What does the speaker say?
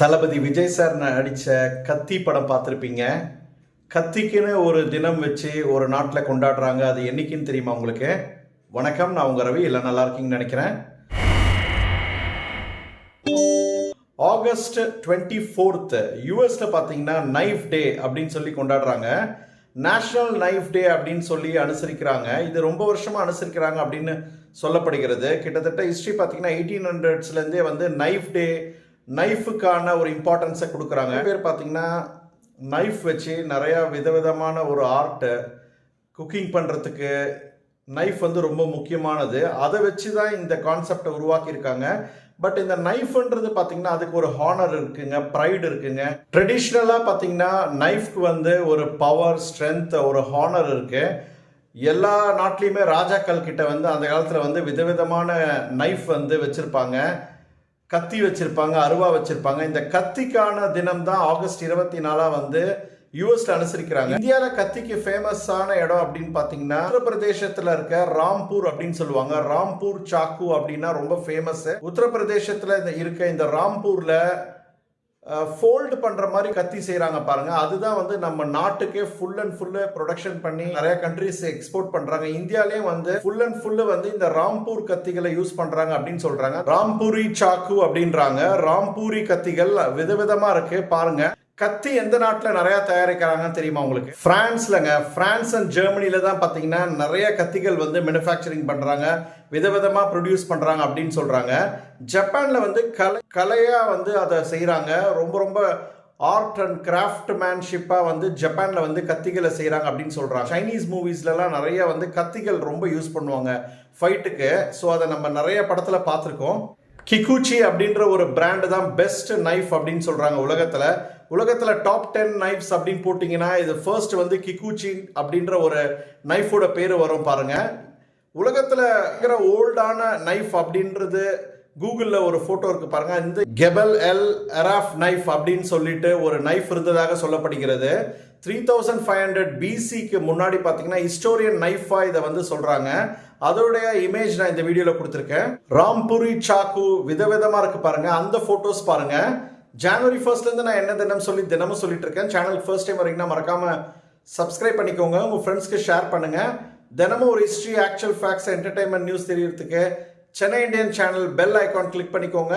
தளபதி Vijay sir நடித்த கத்தி படம் பார்த்துருப்பீங்க. கத்திக்குன்னு ஒரு தினம் வச்சு ஒரு நாட்டில் கொண்டாடுறாங்க. அது என்னைக்குன்னு தெரியுமா உங்களுக்கு? வணக்கம் நான் உங்கள் ரவி. எல்லாம் நல்லா இருக்கீங்கன்னு நினைக்கிறேன். ஆகஸ்ட் டுவெண்ட்டி ஃபோர்த்து யூஎஸில் பார்த்தீங்கன்னா நைஃப் டே அப்படின்னு சொல்லி கொண்டாடுறாங்க. நேஷனல் நைஃப் டே அப்படின்னு சொல்லி அனுசரிக்கிறாங்க. இது ரொம்ப வருஷமாக அனுசரிக்கிறாங்க அப்படின்னு சொல்லப்படுகிறது. கிட்டத்தட்ட ஹிஸ்ட்ரி பார்த்தீங்கன்னா எயிட்டீன் ஹண்ட்ரட்ஸ்லேருந்தே வந்து நைஃப் டே நைஃபுக்கான ஒரு இம்பார்ட்டன்ஸை கொடுக்குறாங்க. பேர் பார்த்தீங்கன்னா நைஃப் வச்சு நிறையா விதவிதமான ஒரு ஆர்ட்டு குக்கிங் பண்ணுறதுக்கு நைஃப் வந்து ரொம்ப முக்கியமானது. அதை வச்சு தான் இந்த கான்செப்டை உருவாக்கியிருக்காங்க. பட் இந்த நைஃப்ன்றது பார்த்தீங்கன்னா அதுக்கு ஒரு ஹானர் இருக்குங்க ப்ரைடு இருக்குங்க. ட்ரெடிஷ்னலாக பார்த்தீங்கன்னா நைஃப்க்கு வந்து ஒரு பவர் ஸ்ட்ரென்த் ஒரு ஹானர் இருக்கு. எல்லா நாட்டிலையுமே ராஜாக்கள் கிட்ட வந்து அந்த காலத்தில் வந்து விதவிதமான நைஃப் வந்து வச்சுருப்பாங்க. கத்தி வச்சுருப்பாங்க அருவா வச்சுருப்பாங்க. இந்த கத்திக்கான தினம் தான் ஆகஸ்ட் இருபத்தி நாலாக வந்து யூஎஸ்ல அனுசரிக்கிறாங்க. இந்தியாவில் கத்திக்கு ஃபேமஸான இடம் அப்படின்னு பார்த்தீங்கன்னா உத்தரப்பிரதேசத்தில் இருக்க ராம்பூர் அப்படின்னு சொல்லுவாங்க. ராம்பூர் சாக்கு அப்படின்னா ரொம்ப ஃபேமஸ் உத்தரப்பிரதேசத்தில் இந்த இருக்க இந்த ராம்பூரில் ஃபோல்டு பண்ணுற மாதிரி கத்தி செய்கிறாங்க பாருங்கள் அதுதான் வந்து நம்ம நாட்டுக்கே ஃபுல் அண்ட் ஃபுல்லு ப்ரொடக்ஷன் பண்ணி நிறைய கண்ட்ரிஸ் எக்ஸ்போர்ட் பண்ணுறாங்க இந்தியாலேயும் வந்து ஃபுல் அண்ட் ஃபுல்லு வந்து இந்த ராம்பூர் கத்திகளை யூஸ் பண்ணுறாங்க அப்படின்னு சொல்கிறாங்க ராம்பூரி சாக்கு அப்படின்றாங்க. ராம்பூரி கத்திகள் விதவிதமாக இருக்குது பாருங்கள் கத்தி எந்த நாட்டில் நிறையா தயாரிக்கிறாங்கன்னு தெரியுமா உங்களுக்கு? ஃப்ரான்ஸ்லங்க. ஃப்ரான்ஸ் அண்ட் ஜெர்மனியில் தான் பார்த்தீங்கன்னா நிறைய கத்திகள் வந்து மேனுஃபேக்சரிங் பண்ணுறாங்க விதவிதமாக ப்ரொடியூஸ் பண்ணுறாங்க அப்படின்னு சொல்கிறாங்க ஜப்பானில் வந்து கலை கலையாக வந்து அதை செய்கிறாங்க ரொம்ப ரொம்ப ஆர்ட் அண்ட் கிராஃப்ட் மேன்ஷிப்பாக வந்து ஜப்பானில் வந்து கத்திகளை செய்கிறாங்க அப்படின்னு சொல்கிறாங்க சைனீஸ் மூவிஸ்லலாம் நிறைய வந்து கத்திகள் ரொம்ப யூஸ் பண்ணுவாங்க ஃபைட்டுக்கு ஸோ அதை நம்ம நிறைய படத்தில் பார்த்துருக்கோம். கிக்குச்சி அப்படின்ற ஒரு பிராண்டு தான் பெஸ்ட் நைஃப் அப்படின்னு சொல்கிறாங்க உலகத்தில். உலகத்தில் டாப் டென் நைஃப்ஸ் அப்படின்னு போட்டிங்கன்னா இது ஃபர்ஸ்ட் வந்து கிகூச்சி அப்படின்ற ஒரு நைஃபோட பேர் வரும் பாருங்கள் உலகத்தில் இருக்கிற ஓல்டான நைஃப் அப்படின்றது கூகுளில் ஒரு ஃபோட்டோ இருக்குது பாருங்கள் இந்த கெபல் எல் எராஃப் நைஃப் அப்படின்னு சொல்லிட்டு ஒரு நைஃப் இருந்ததாக சொல்லப்படுகிறது. த்ரீ தௌசண்ட் ஃபைவ் ஹண்ட்ரட் பிசிக்கு முன்னாடி பார்த்தீங்கன்னா ஹிஸ்டோரியன் நைஃபா இதை வந்து சொல்கிறாங்க அதோடைய இமேஜ் நான் இந்த வீடியோவில் கொடுத்துருக்கேன். ராம்புரி சாக்கு விதவிதமாக இருக்குது பாருங்கள் அந்த ஃபோட்டோஸ் பாருங்கள் ஜனவரி ஃபர்ஸ்ட்லேருந்து நான் என்ன தினம் சொல்லி தினமும் சொல்லிட்டு இருக்கேன். சேனல் ஃபர்ஸ்ட் டைம் வரீங்கன்னா மறக்காம சப்ஸ்கிரைப் பண்ணிக்கோங்க. உங்கள் ஃப்ரெண்ட்ஸ்க்கு ஷேர் பண்ணுங்கள் தினமும் ஒரு history actual facts entertainment news தெரியறதுக்கு Chennai Indian channel bell icon click பண்ணிக்கோங்க.